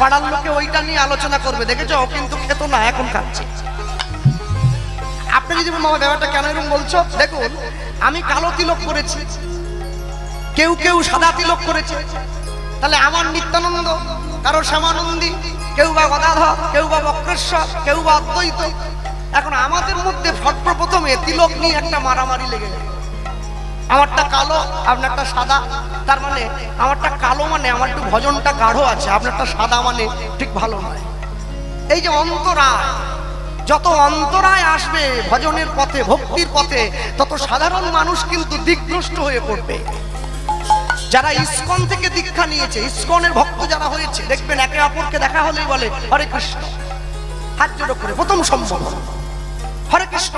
পাড়ার লোকে ওইটা নিয়ে আলোচনা করবে। দেখেছ? ও কিন্তু খেত না, এখন খাচ্ছে আপনি যদি মামা ব্যাপারটা কেন এরকম বলছো? দেখুন, আমি কালো তিলক করেছি। কেউ কেউ সাদা তিলক করেছে। তাহলে আমার নিত্যানন্দ, কারও শ্যামানন্দী, কেউ বা গদাধর, কেউ বা বক্রেশ্বর, কেউ বা অদ্বৈত। এখন আমাদের মধ্যে সর্বপ্রথমে তিলক নিয়ে একটা মারামারি লেগে গেল। আমারটা কালো, আপনারটা সাদা। তার মানে আমারটা কালো মানে আমার একটু ভজনটা গাঢ় আছে, আপনারটা সাদা মানে ঠিক ভালো নয়। এই যে অন্তরায়, যত অন্তরায় আসবে ভজনের পথে, ভক্তির পথে, তত সাধারণ মানুষ কিন্তু দিকভ্রষ্ট হয়ে পড়বে। যারা ইস্কন থেকে দীক্ষা নিয়েছে, ইস্কনের ভক্ত যারা হয়েছে, দেখবেন একে অপরকে দেখা হলেই বলে, হরে কৃষ্ণ। হাত জোড়ো করে, প্রথম সম্ভব। হরে কৃষ্ণ।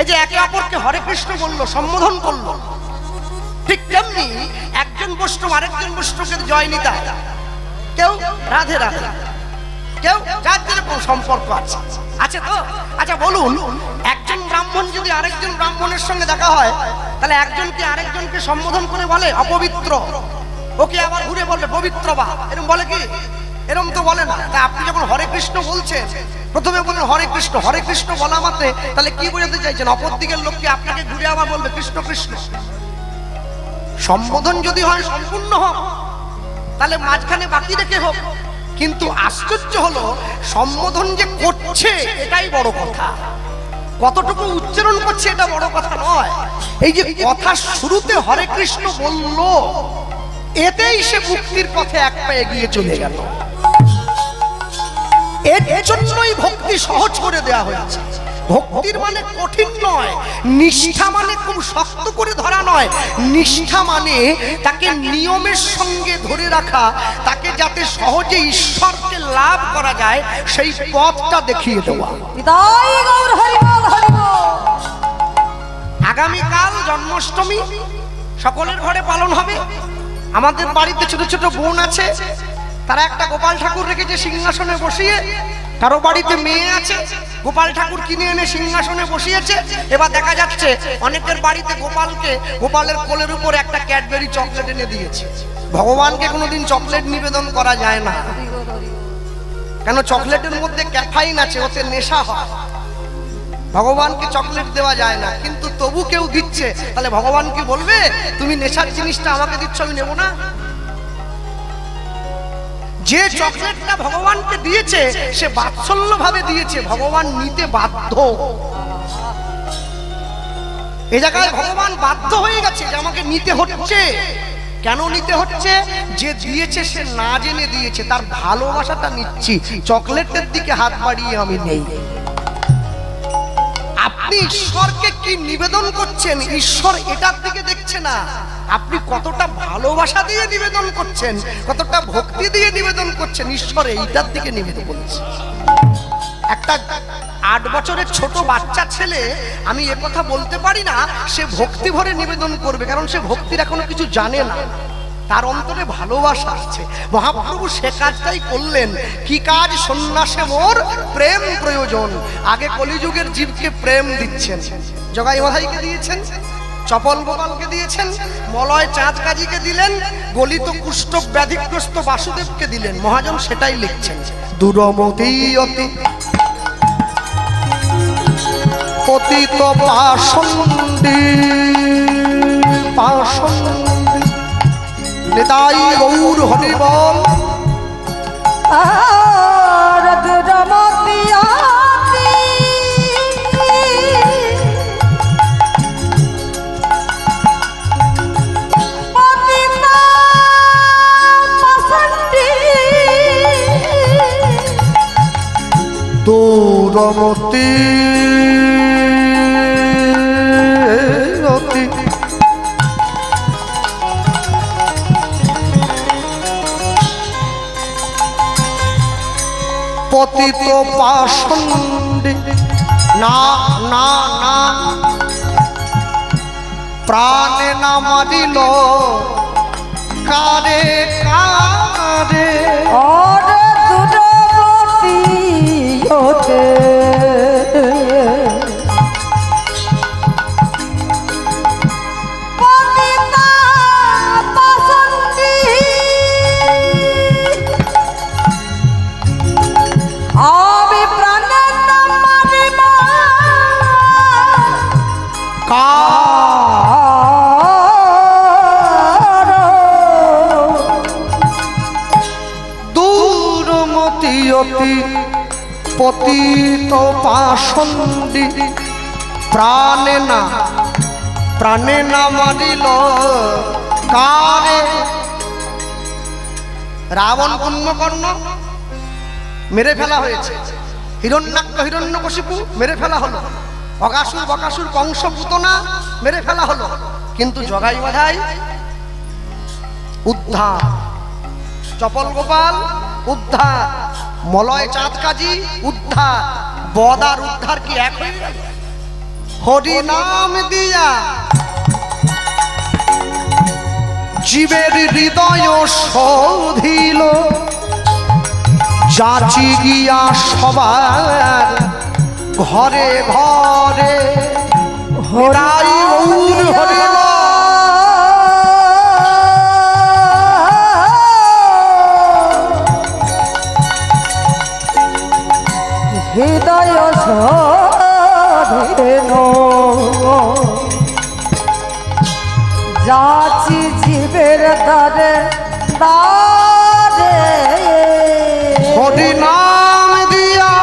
এই যে একে অপরকে হরে কৃষ্ণ বলল, সম্বোধন করল। ঠিক তেমনি একজন বৈষ্ণব আরেকজন বৈষ্ণবকে জয় নিতে কেউ রাধে রাধে, কেউ যার সম্পর্ক আছে। আছে তো? আচ্ছা বলুন, একজন ব্রাহ্মণ যদি আরেকজন ব্রাহ্মণের সঙ্গে দেখা হয়, তাহলে একজনকে আরেকজনকে সম্বোধন করে বলে, অপবিত্র। ওকে আবার ঘুরে বলবে পবিত্র বা এরকম বলে কি? এরকম তো বলে না। তা আপনি যখন হরে কৃষ্ণ বলছেন প্রথমে বললেন, হরে কৃষ্ণ হরে কৃষ্ণ বলা মাত্রে, তাহলে কি বোঝাতে চাইছেন? অপর দিকের লোককে আপনাকে ঘুরে আবার বলবে, কৃষ্ণ কৃষ্ণ সম্বোধন যদি হয়, সম্পূর্ণ হোক, তাহলে মাঝখানে বাকি রেখে হোক? কিন্তু আশ্চর্য হলো, সম্বোধন যে করছে, এটাই বড় কথা। কতটুকু উচ্চারণ করছে, এটা বড় কথা নয়। এই যে কথা শুরুতে হরে কৃষ্ণ বলল, এতেই সে মুক্তির পথে এক পা এগিয়ে চলে গেল। এর জন্যই ভক্তি সহজ করে দেয়া হয়েছে। ভক্তির মানে কঠিন নয় নিষ্ঠা মানে খুব শক্ত করে ধরা নয়। নিষ্ঠা মানে তাকে নিয়মের সঙ্গে ধরে রাখা তাকে যাতে সহজে ঈশ্বরকে লাভ করা যায় সেই পথটা দেখিয়ে দেওয়া। আগামীকাল জন্মাষ্টমী সকলের ঘরে পালন হবে। আমাদের বাড়িতে ছোট ছোট বোন আছে তারা একটা গোপাল ঠাকুর রেখেছে সিংহাসনে বসিয়ে। কারও বাড়িতে মেয়ে আছে, গোপাল ঠাকুর কিনে এনে সিংহাসনে বসিয়েছে। এবার দেখা যাচ্ছে অনেকের বাড়িতে গোপালকে, গোপালের কোলের উপর একটা ক্যাডবেরি চকলেট এনে দিয়েছে। ভগবানকে কোনোদিন চকলেট নিবেদন করা যায় না। কেন চকলেটের মধ্যে ক্যাফাইন আছে, ওতে নেশা হয়। ভগবানকে চকলেট দেওয়া যায় না, কিন্তু তবু কেউ দিচ্ছে। তাহলে ভগবান কি বলবে? তুমি নেশার জিনিসটা আমাকে দিচ্ছ, আমি নেব না? যে চকলেটটা ভগবানকে দিয়েছে, সে বাৎসল্য ভাবে দিয়েছে। ভগবান নিতে বাধ্য। এ জায়গায় ভগবান বাধ্য হয়ে গেছে যে আমাকে নিতে হচ্ছে। কেন নিতে হচ্ছে? যে দিয়েছে, সে না জেনে দিয়েছে। তার ভালোবাসাটা নিচ্ছি। চকলেটের দিকে হাত বাড়িয়ে আমি নেই। আপনি ঈশ্বরকে কি নিবেদন করছেন, ঈশ্বর এটার দিকে দেখছে না। আপনি কতটা ভালোবাসা দিয়ে নিবেদন করছেন, কতটা ভক্তি দিয়ে নিবেদন করছেন, ঈশ্বর এইটার দিকে নিবেদন করছে। একটা আট বছরের ছোট বাচ্চা ছেলে, আমি এ কথা বলতে পারি না, সে ভক্তি ভরে নিবেদন করবে, কারণ সে ভক্তির এখনও কিছু জানে না। তার অন্তরে ভালোবাসা আছে মহাপ্রভু সে কাজটাই করলেন। কি কাজ সন্ন্যাসে মোর? প্রেম প্রয়োজন। আগে কলিযুগের জীবকে প্রেম দিচ্ছেন। জগাই মাধাইকে দিয়েছেন চপল গোপালকে দিয়েছেন মলয় চাঁদ কাজীকে দিলেন গলিত কুষ্ঠ ব্যাধিগ্রস্ত বাসুদেবকে দিলেন। মহাজন সেটাই লিখছেন। দুরমতি অতি। পতিত নেতাই গৌর হরিবল। অতি পতিত পাষণ্ডী না না না। প্রাণে না মারিল। কারে কারে? অরদ রমতিয়াতি পতিতা পাষণ্ডী প্রাণে না প্রাণে না মারিল কারে? রাবণ কুম্ভকর্ণ মেরে ফেলা হয়েছে। হিরণ্যাক্ষ হিরণ্যকশিপু মেরে ফেলা হলো। অগাসুর বকাসুর কংস পুতনা মেরে ফেলা হলো। কিন্তু জগাই বাধাই উদ্ধার। চপল গোপাল উদ্ধার। মলয় চাঁদ কাজী উদ্ধার। বদার উদ্ধার কি এক হয়ে গেল হরি নাম দিয়া জীবের হৃদয় সৌধিল যাচি গিয়া সবার ঘরে ঘরে হরাই হরে হৃদয় স্বাধীন যাচি জীবের দ্বারে দ্বারে। হরি নাম দিয়া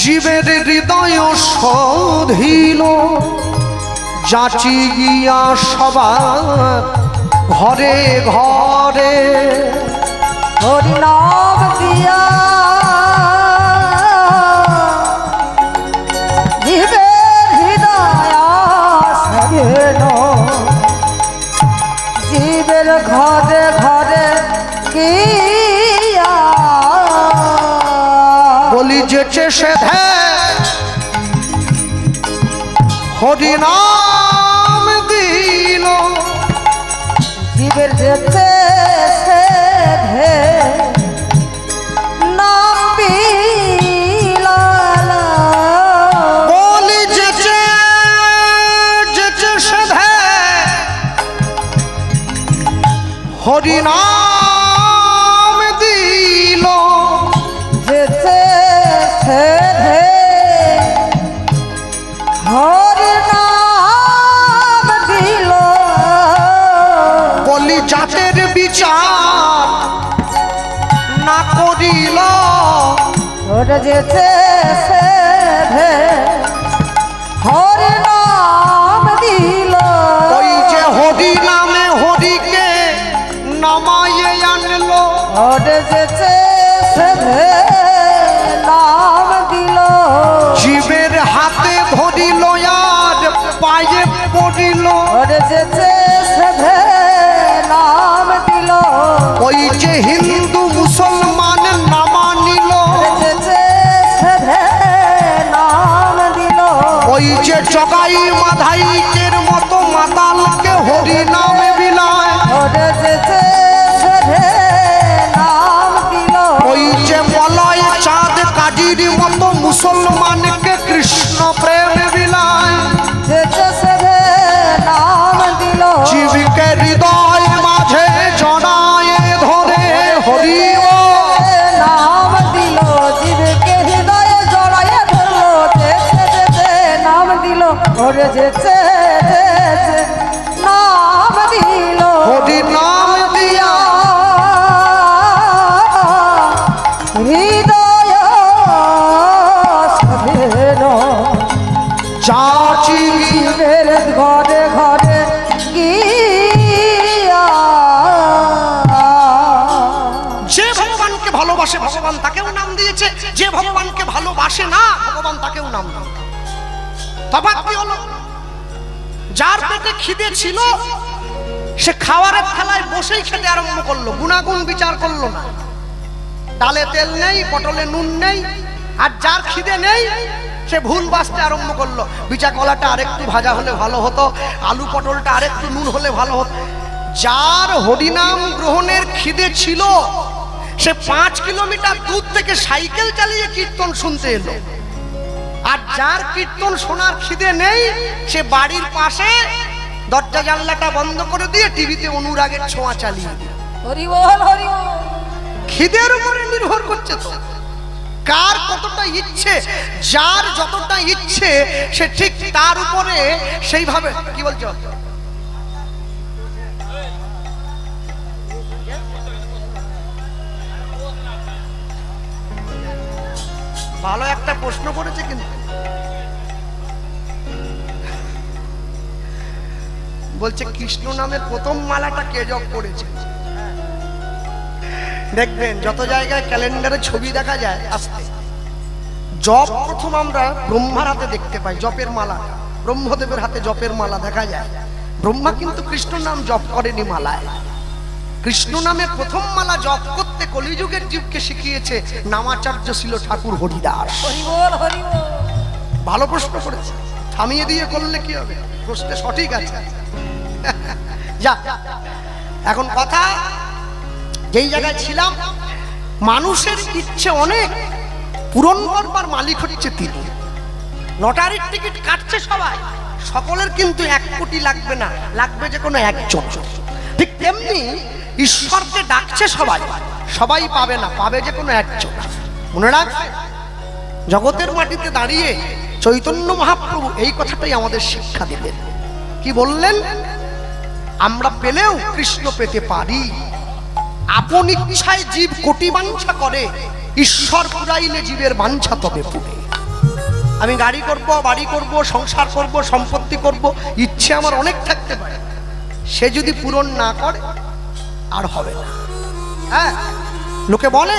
জীবের হৃদয় শোধিল। যাচি গিয়া সবার ঘরে ঘরে। হরি নাম দিয়া বলি যেচে সে হরি নাম দিল জীবের যেতে সে ধে যেতে ওই যে যে ভগবানকে ভালোবাসে না, ভগবান তাকেও নাম দেয় তফাৎ কি হলো? যার পেটে খিদে ছিল, সে খাওয়ারের খেলায় বসেই খেতে আরম্ভ করল, গুণাগুণ বিচার করল না। ডালে তেল নেই, পটলে নুন নেই, আর যার খিদে নেই, সে ভুল বাঁচতে আরম্ভ করল। বিচা কলাটা আরেকটু ভাজা হলে ভালো হতো, আলু পটলটা আরেকটু নুন হলে ভালো হতো। যার হরিনাম গ্রহণের খিদে ছিল সে পাঁচ কিলোমিটার দূর থেকে সাইকেল চালিয়ে কীর্তন শুনতে এলো। আর যার কীর্তন শোনার খিদে নেই সে বাড়ির পাশে দরজা জানলাটা বন্ধ করে দিয়ে টিভিতে অনুরাগের ছোঁয়া চালিয়ে খিদের উপরে নির্ভর করছে তো। কার কতটা ইচ্ছে যার যতটা ইচ্ছে সে ঠিক তার উপরে সেইভাবে কি বলছো ভালো একটা প্রশ্ন করেছে কিন্তু। বলছে, কৃষ্ণ নামের প্রথম মালাটা কে জপ করেছে? দেখবেন, যত জায়গায় ক্যালেন্ডারে ছবি দেখা যায় আসতে, জপ প্রথম আমরা ব্রহ্মার হাতে দেখতে পাই, জপের মালা। ব্রহ্মদেবের হাতে জপের মালা দেখা যায়। ব্রহ্মা কিন্তু কৃষ্ণ নাম জপ করেনি মালায়। কৃষ্ণ নামে প্রথম মালা জপ করতে কলিযুগের জীবকে শিখিয়েছে নামাচার্য ছিল ঠাকুর হরিদাস। ভালো প্রশ্ন করেছে। থামিয়ে দিয়ে করলে কি হবে? প্রশ্নে সঠিক আছে। যা। এখন কথা যেই জায়গায় ছিলাম মানুষের ইচ্ছে অনেক পূরণ করবার মালিক হচ্ছে তিনি। লটারির টিকিট কাটছে সবাই। সকলের কিন্তু এক কোটি লাগবে না। লাগবে যে কোনো একজন। ঠিক তেমনি ঈশ্বরকে ডাকছে সবাই। সবাই পাবে না, পাবে যে কোনো একজন মনে রাখবে জগতের মাটিতে দাঁড়িয়ে চৈতন্য মহাপ্রভু এই কথাটাই আমাদের শিক্ষা দিলেন কি বললেন? আমরা পেলেও কৃষ্ণ পেতে পারি। আপন ইচ্ছায় জীব কোটি বাঞ্ছা করে, ঈশ্বর পুরাইলে জীবের বাঞ্ছা তবে পুরে। আমি গাড়ি করব, বাড়ি করব, সংসার করব, সম্পত্তি করব, ইচ্ছে আমার অনেক থাকতে পারে। সে যদি পূরণ না করে আর হবে না। হ্যাঁ লোকে বলে,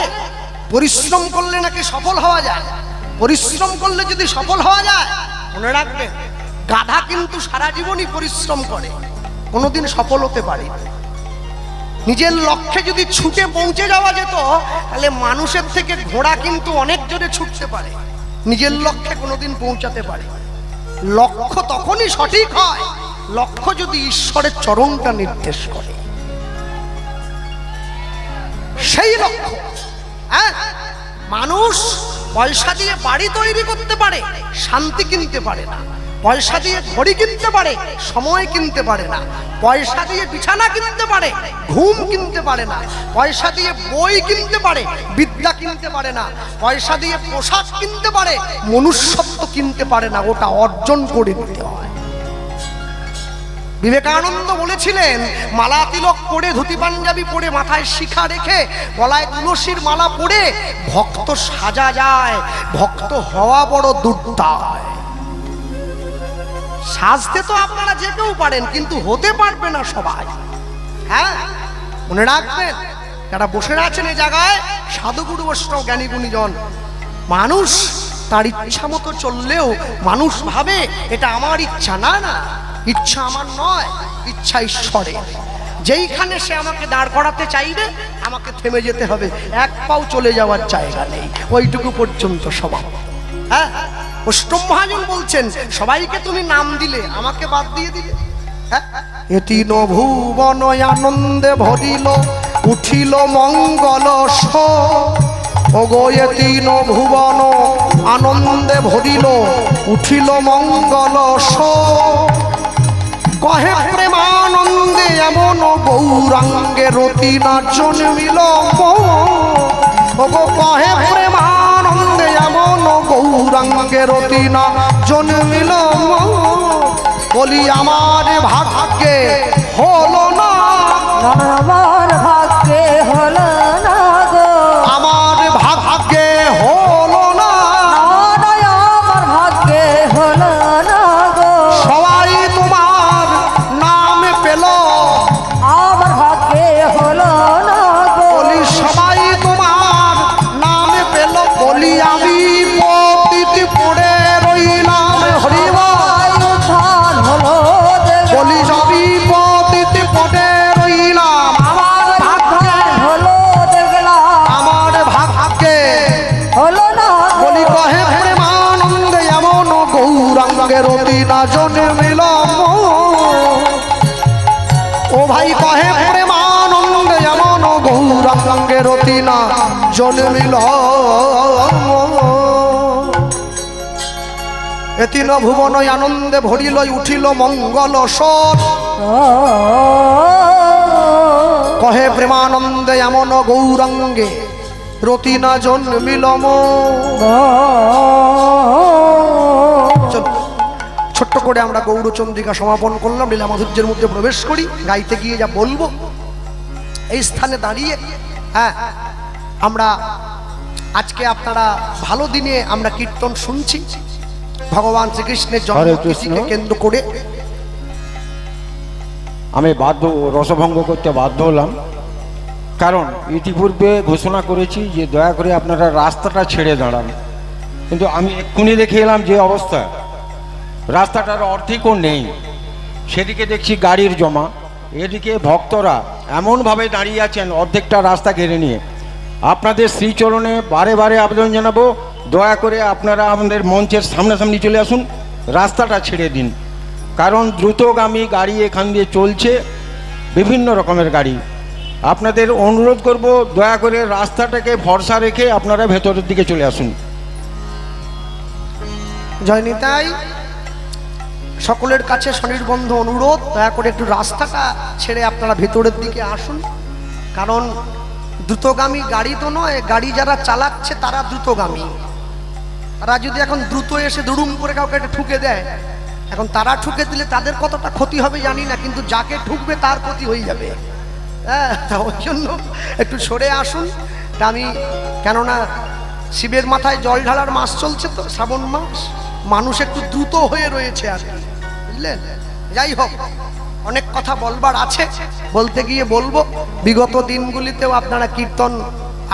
পরিশ্রম করলে নাকি সফল হওয়া যায়। পরিশ্রম করলে যদি সফল হওয়া যায়, মনে রাখবে, গাধা কিন্তু সারা জীবনই পরিশ্রম করে, কোনোদিন সফল হতে পারে নিজের লক্ষ্যে যদি ছুটে পৌঁছে যাওয়া যেত, তাহলে মানুষের থেকে ঘোড়া কিন্তু অনেক জোরে ছুটতে পারে। নিজের লক্ষ্যে কোনোদিন পৌঁছাতে পারে লক্ষ্য তখনই সঠিক হয়, লক্ষ্য যদি ঈশ্বরের চরণটা নির্দেশ করে। সেই লক্ষ্য। হ্যাঁ? মানুষ পয়সা দিয়ে বাড়ি তৈরি করতে পারে, শান্তি কিনতে পারে না। পয়সা দিয়ে ঘড়ি কিনতে পারে, সময় কিনতে পারে না। পয়সা দিয়ে বিছানা কিনতে পারে, ঘুম কিনতে পারে না। পয়সা দিয়ে বই কিনতে পারে, বিদ্যা কিনতে পারে না। পয়সা দিয়ে পোশাক কিনতে পারে, মনুষ্যত্ব কিনতে পারে না। ওটা অর্জন করে নিতে হয়। বিবেকানন্দ বলেছিলেন, মালা তিলক পরে ধুতি পাঞ্জাবি পরে মাথায় শিখা রেখে, গলায় তুলসীর মালা পরে ভক্ত সাজা যায়, ভক্ত হওয়া বড় দুর্দায়। সাজতে তো আপনারা যে কেউ পারেন, কিন্তু হতে পারবে না সবাই। হ্যাঁ? মনে রাখবেন, যারা বসে আছেন এই জায়গায়, সাধুগুরু বৈষ্ণব জ্ঞানী গুণীজন, মানুষ তার ইচ্ছা মতো চললেও মানুষ ভাবে, এটা আমার ইচ্ছা। না না। ইচ্ছা আমার নয়, ইচ্ছা ঈশ্বরের যেইখানে সে আমাকে দাঁড় করাতে চাইবে, আমাকে থেমে যেতে হবে। এক পাও চলে যাওয়ার জায়গা নেই। ওইটুকু পর্যন্ত স্বভাব হ্যাঁ? অষ্টম মহাজন বলছেন, সবাইকে তুমি নাম দিলে, আমাকে বাদ দিয়ে দিলে? হ্যাঁ? এটি ভুবন আনন্দে ভরিল, উঠিল মঙ্গল ওগো এটি ভুবন আনন্দে ভরিল, উঠিল মঙ্গল কহে প্রেমানন্দে এমন গৌরাঙ্গে রতি নাচন মিল কহে প্রেমানন্দে এমন গৌরাঙ্গে রতি নাচন মিল বলি, আমার ভাগ্যে হলো না। আমার ভাগ্যে এতিন ভুবন আনন্দে ভরিল উঠিল মঙ্গল সব কহে প্রেমানন্দে এমন গৌরাঙ্গে, রতি না জন্মিল ছোট্ট করে আমরা গৌরচন্দ্রিকা সমাপন করলাম লীলা মাধুর্যের মধ্যে প্রবেশ করি, গাইতে গিয়ে যা বলব, এই স্থানে দাঁড়িয়ে হ্যাঁ আমরা আজকে আপনারা ভালো দিনে আমরা কীর্তন শুনছি। ভগবান শ্রীকৃষ্ণের। জন্মতিথিকে কেন্দ্র করে আমি বাধ্য রসভঙ্গ করতে বাধ্য হলাম। কারণ ইতিপূর্বে ঘোষণা করেছি যে দয়া করে আপনারা রাস্তাটা ছেড়ে দাঁড়ান। কিন্তু আমি এক্ষুনি দেখে এলাম যে অবস্থা। রাস্তাটার অর্ধেকও নেই। সেদিকে দেখছি গাড়ির জমা। এদিকে ভক্তরা এমনভাবে দাঁড়িয়ে আছেন অর্ধেকটা রাস্তা ঘিরে নিয়ে। আপনাদের শ্রীচরণে বারে বারে আবেদন জানাব। দয়া করে আপনারা আমাদের মঞ্চের সামনাসামনি চলে আসুন, রাস্তাটা ছেড়ে দিন। কারণ দ্রুতগামী গাড়ি এখান দিয়ে চলছে, বিভিন্ন রকমের গাড়ি। আপনাদের অনুরোধ করব, দয়া করে রাস্তাটাকে ভরসা রেখে আপনারা ভেতরের দিকে চলে আসুন। জয়নিতাই, সকলের কাছে স্বনির্বন্ধ অনুরোধ, দয়া করে একটু রাস্তাটা ছেড়ে আপনারা ভেতরের দিকে আসুন। কারণ দ্রুতগামী গাড়ি তো নয়, গাড়ি যারা চালাচ্ছে তারা দ্রুতগামী। তারা যদি এখন দ্রুত এসে দুড়ুম করে কাউকে একটা ঠুকে দেয়, এখন তারা ঠুকে দিলে তাদের কতটা ক্ষতি হবে জানি না, কিন্তু যাকে ঠুকবে তার ক্ষতি হয়ে যাবে। হ্যাঁ ওই জন্য একটু সরে আসুন। তা আমি, কেননা শিবের মাথায় জল ঢালার মাস চলছে তো, শ্রাবণ মাস, মানুষ একটু দ্রুত হয়ে রয়েছে আর বুঝলেন? যাই হোক, অনেক কথা বলবার আছে। বলতে গিয়ে বলব, বিগত দিনগুলিতেও আপনারা কীর্তন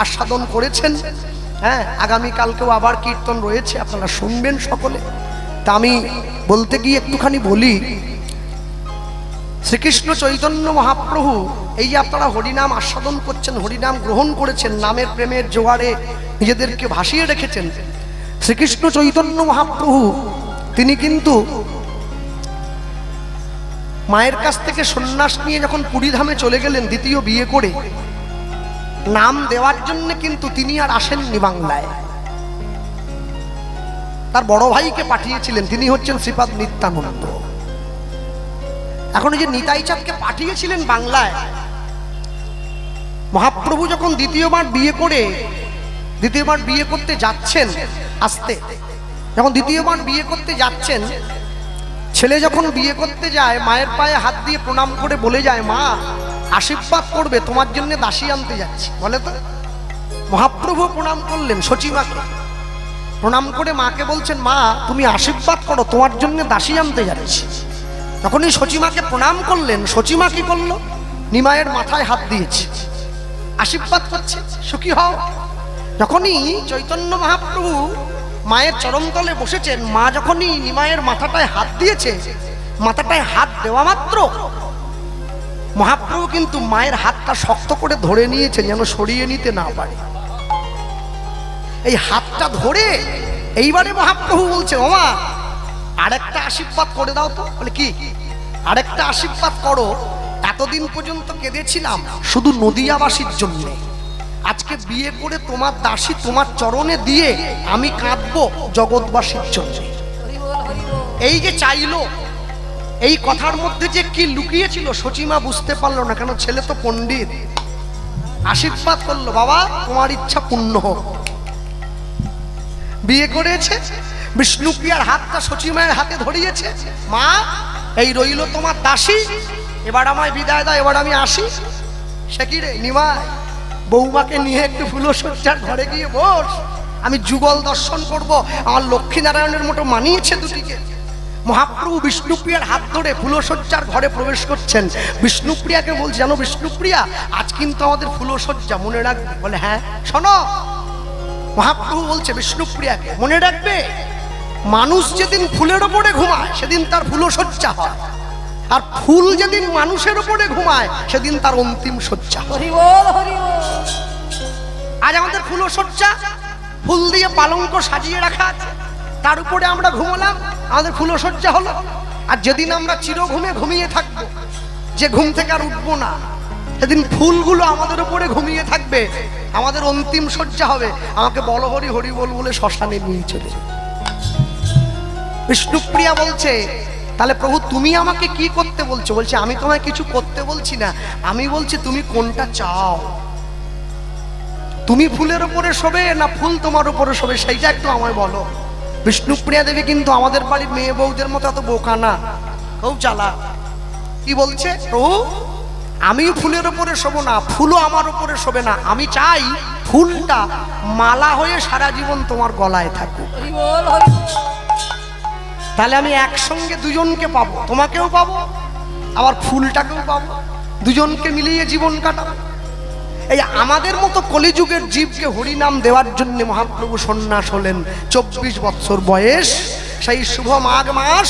আস্বাদন করেছেন। হ্যাঁ আগামীকালকেও আবার কীর্তন রয়েছে, আপনারা শুনবেন সকলে। তা আমি বলতে গিয়ে একটুখানি বলি, শ্রীকৃষ্ণ চৈতন্য মহাপ্রভু, এই যে আপনারা হরিনাম আস্বাদন করছেন, হরিনাম গ্রহণ করেছেন, নামের প্রেমের জোয়ারে নিজেদেরকে ভাসিয়ে রেখেছেন, শ্রীকৃষ্ণ চৈতন্য মহাপ্রভু, তিনি কিন্তু মায়ের কাছ থেকে সন্ন্যাস নিয়ে যখন পুরীধামে চলে গেলেন দ্বিতীয় বিয়ে করে নাম দেওয়ার জন্য কিন্তু তিনি আর আসেননি বাংলায়। তার বড় ভাইকে পাঠিয়েছিলেন, তিনি হচ্ছেন শ্রীপাদ নিত্যানন্দ। এখন যে নিতাই চাঁদকে পাঠিয়েছিলেন বাংলায়, মহাপ্রভু যখন দ্বিতীয়বার বিয়ে করে, দ্বিতীয়বার বিয়ে করতে যাচ্ছেন আসতে, যখন দ্বিতীয়বার বিয়ে করতে যাচ্ছেন, ছেলে যখন বিয়ে করতে যায়, মায়ের পায়ে হাত দিয়ে প্রণাম করে বলে যায়, মা আশীর্বাদ করবে, তোমার জন্য দাসী আনতে যাচ্ছি। বলে তো? মহাপ্রভু প্রণাম করলেন সচিমাকে প্রণাম করে মাকে বলছেন, মা, তুমি আশীর্বাদ করো, তোমার জন্য দাসী আনতে যাচ্ছি। তখনই সচিমাকে প্রণাম করলেন। সচিমা কি করল? নিমায়ের মাথায় হাত দিয়েছে। আশীর্বাদ করছে, সুখী হও। যখনই চৈতন্য মহাপ্রভু মায়ের চরমতলে বসেছেন, মা যখনই নিমায়ের মাথাটায় হাত দিয়েছে, মাথাটায় হাত দেওয়া মাত্র মহাপ্রভু কিন্তু মায়ের হাতটা শক্ত করে ধরে নিয়েছেন যেন সরিয়ে নিতে না পারে। এই হাতটা ধরে এইবারে মহাপ্রভু বলছে ওমা আরেকটা আশীর্বাদ করে দাও তো। বলে, কি? আরেকটা আশীর্বাদ করো। এতদিন পর্যন্ত কেঁদেছিলাম শুধু নদিয়াবাসীর জন্য। আজকে বিয়ে করে তোমার দাসী তোমার চরণে দিয়ে আমি কাঁদবো জগৎবাসীর জন্য। এই যে চাইলো এই কথার মধ্যে যে কি লুকিয়েছিল সচিমা বুঝতে পারল না, কেন ছেলে তো পণ্ডিত। আশীর্বাদ করল, বাবা, তোমার ইচ্ছা পূর্ণ হোক। বিয়ে করেছে বিষ্ণুপ্রিয়ার হাতটা সচিমায়ের হাতে ধরিয়েছে? মা, এই রইল তোমার দাসী, এবার আমায় বিদায় দাও, এবার আমি আসি। সে কি রে নিমায় বৌমাকে নিয়ে একটু ফুলসজ্জার ঘরে গিয়ে বস, আমি যুগল দর্শন করব। আমার লক্ষ্মীনারায়ণের মতো মানিয়েছে দুটিকে। মহাপ্রভু বিষ্ণুপ্রিয়ার হাত ধরে ফুলসজ্জার ঘরে প্রবেশ করছেন। বিষ্ণুপ্রিয়াকে বলছে জানো বিষ্ণুপ্রিয়া আজ কিন্তু আমাদের ফুলসজ্জা মনে রাখবে? বলে হ্যাঁ শোনো। মহাপ্রভু বলছে বিষ্ণুপ্রিয়াকে মনে রাখবে? মানুষ যেদিন ফুলের ওপরে ঘুমায় সেদিন তার ফুলসজ্জা হয়। আর ফুল যেদিন মানুষের ওপরে ঘুমায় সেদিন তার অন্তিম শয্যা আজ আমাদের ফুলসজ্জা ফুল দিয়ে পালঙ্ক সাজিয়ে রাখা আছে। তার উপরে আমরা ঘুমলাম। আমাদের ফুলসজ্জা হলো। আর যেদিন আমরা চির ঘুমে ঘুমিয়ে থাকব, যে ঘুম থেকে আর উঠবো না, সেদিন ফুলগুলো আমাদের উপরে ঘুমিয়ে থাকবে, আমাদের অন্তিম সজ্জা হবে। আমাকে বল হরি হরি বল বলে শ্মশানে নিয়ে চলে বিষ্ণুপ্রিয়া বলছে, তাহলে প্রভু, তুমি আমাকে কি করতে বলছো? বলছে, আমি তোমায় কিছু করতে বলছি না। আমি বলছি, তুমি কোনটা চাও? তুমি ফুলের উপরে শোবে না ফুল তোমার উপরে শোবে? সেইটা একটু আমায় বলো। বিষ্ণুপ্রিয়া দেবী কিন্তু আমাদের বাড়ির মেয়ে বউদের মতো এত বোকা না। খুব চালা কি বলছে? প্রভু, আমি ফুলের উপরে শোবো না, ফুলও আমার উপরে শোবে না। আমি চাই ফুলটা মালা হয়ে সারা জীবন তোমার গলায় থাকুক। তাহলে আমি একসঙ্গে দুজনকে পাবো। তোমাকেও পাবো, আবার ফুলটাকেও পাবো। দুজনকে মিলিয়ে জীবন কাটাবো। এই আমাদের মতো কলিযুগের জীবকে হরিনাম দেওয়ার জন্য মহাপ্রভু সন্ন্যাস হলেন। চব্বিশ বৎসর বয়স, সেই শুভ মাঘ মাস,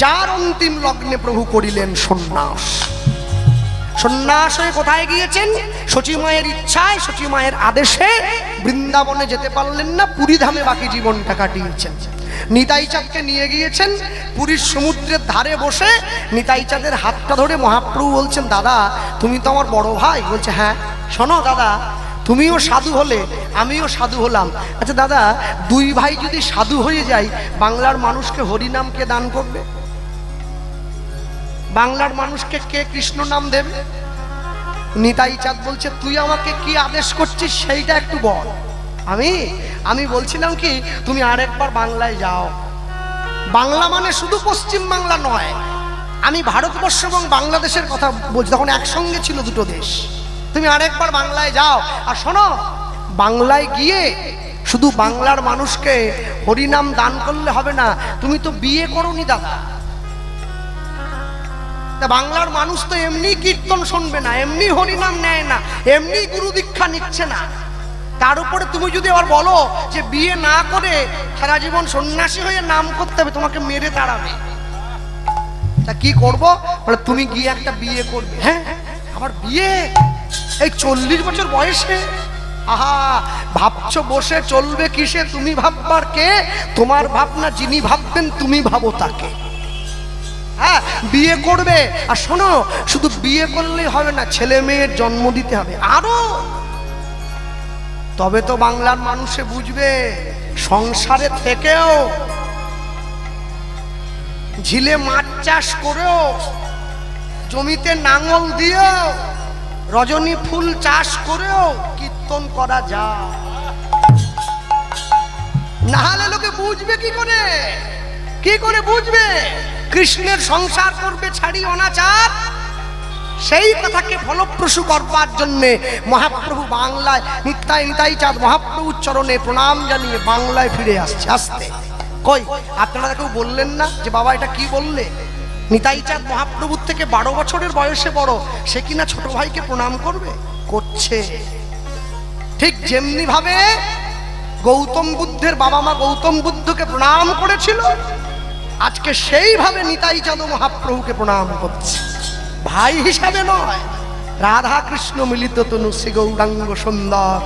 যার অন্তিম লগ্নে প্রভু করিলেন সন্ন্যাস। সন্ন্যাস হয়ে কোথায় গিয়েছেন? সচিমায়ের ইচ্ছায় সচিমায়ের আদেশে বৃন্দাবনে যেতে পারলেন না, পুরীধামে বাকি জীবনটা কাটিয়েছেন। নিতাই চাঁদকে নিয়ে গিয়েছেন, পুরীর সমুদ্রের ধারে বসে নিতাই চাঁদের হাতটা ধরে মহাপ্রভু বলছেন, দাদা, তুমি তো আমার বড় ভাই। বলছে হ্যাঁ। শোনো, দাদা, তুমিও সাধু হলে, আমিও সাধু হলাম। আচ্ছা দাদা, দুই ভাই যদি সাধু হয়ে যায়, বাংলার মানুষকে হরিনামকে দান করবে? বাংলার মানুষকে কে কৃষ্ণ নাম দেবে? নিতাই চাঁদ বলছে, তুই আমাকে কি আদেশ করছিস সেইটা একটু বল। আমি? আমি বলছিলাম কি, তুমি আরেকবার বাংলায় যাও। বাংলা মানে শুধু পশ্চিম বাংলা নয়। আমি ভারতবর্ষ এবং বাংলাদেশের কথা বলছি, তখন একসঙ্গে ছিল দুটো দেশ। তুমি আরেকবার বাংলায় যাও। আর শোনো, বাংলায় গিয়ে শুধু বাংলার মানুষকে হরিনাম দান করলে হবে না, তুমি তো বিয়ে করোনি দাদা। বাংলার মানুষ তো এমনি কীর্তন শুনবে না, এমনি হরিনাম নেয় না, এমনি গুরু দীক্ষা নিচ্ছে না। তার উপরে তুমি যদি আবার বলো যে বিয়ে না করে সারা জীবন সন্ন্যাসী হয়ে নাম করতে হবে, তোমাকে মেরে তাড়াবে। তা কি করব? তুমি গিয়ে একটা বিয়ে করবে। হ্যাঁ আবার বিয়ে? এই চল্লিশ বছর বয়সে? আহা, ভাবছ বসে চলবে কিসে? তুমি ভাববার কে? তোমার ভাবনা যিনি ভাববেন, তুমি ভাবো তাকে। হ্যাঁ বিয়ে করবে। আর শোনো, শুধু বিয়ে করলেই হবে না, ছেলে মেয়ের জন্ম দিতে হবে। আরও! তবে তো বাংলার মানুষে বুঝবে, সংসারে থেকেও ঝিলে মাছ চাষ করেও, জমিতে নাঙল দিয়েও রজনী ফুল চাষ করেও কীর্তন করা যায়। না হলে লোকে বুঝবে কি করে? কি করে বুঝবে? কৃষ্ণের সংসার করবে ছাড়ি অনাচার। সেই কথাকে ফলপ্রসূ করবার জন্যে মহাপ্রভু বাংলায় নিত্যাই নিতাই চাঁদ মহাপ্রভুর চরণে প্রণাম জানিয়ে বাংলায় ফিরে আসছে, আসতে। কই, আপনারা কেউ বললেন না যে বাবা এটা কি বললে? নিতাই চাঁদ মহাপ্রভুর থেকে বারো বছরের বয়সে বড়। সে কিনা ছোট ভাইকে প্রণাম করবে? করছে। ঠিক যেমনি ভাবে গৌতম বুদ্ধের বাবা মা গৌতম বুদ্ধকে প্রণাম করেছিল, আজকে সেইভাবে নিতাই চাঁদ মহাপ্রভুকে প্রণাম করছে। ভাই হিসাবে নয় রাধা কৃষ্ণ মিলিত তনু শ্রী গৌরাঙ্গ সুন্দর,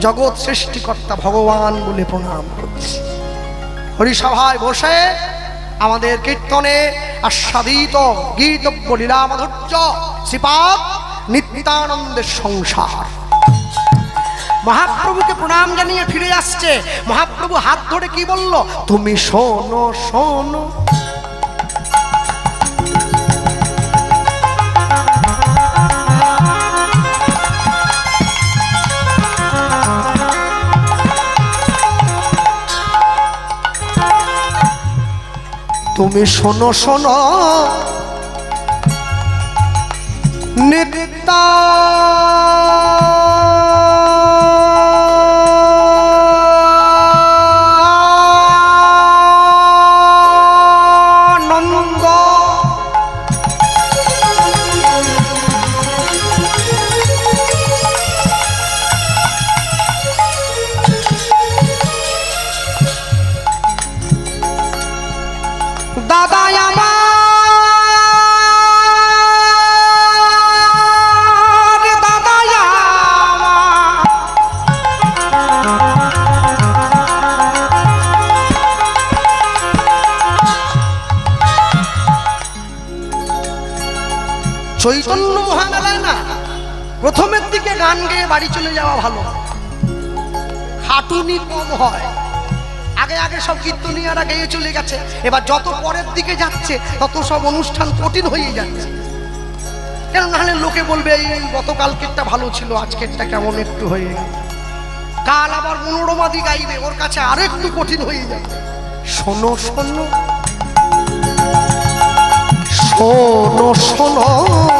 জগৎ সৃষ্টিকর্তা ভগবান বলে প্রণাম করছে। হরিসভায় বসে আমাদের কীর্তনে আস্বাদিত গীতব্য লীলামাধুর্য শ্রীপাদ নিত্যানন্দের সংসার। মহাপ্রভুকে প্রণাম জানিয়ে ফিরে আসছে। মহাপ্রভু হাত ধরে কি বলল? তুমি শোনো শোনো। তুমি শোনো শোনো। নিত্যা। বাড়ি চলে যাওয়া ভালো। খাটুনি কম হয়। আগে আগে সব কীর্তনীয়ারা গেয়ে চলে গেছে। এবার যত পরের দিকে যাচ্ছে, তত সব অনুষ্ঠান কঠিন হয়ে যাচ্ছে। কেন নাহলে লোকে বলবে, এই গতকালকেরটা ভালো ছিল, আজকেরটা কেমন একটু হয়ে কাল আবার মনোরমাদি গাইবে, ওর কাছে আরও একটু কঠিন হয়ে যাবে। শোনো শোনো। শোনো শোনো।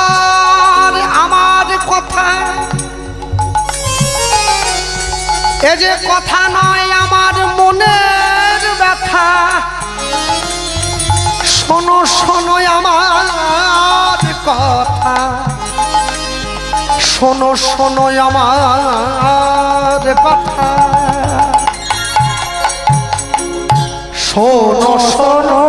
এ যে কথা নয় আমার মনের ব্যথা। শোনো শোনো আমার কথা। শোনো শোনো আমার কথা। শোনো শোনো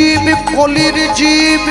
জীব কলির জীব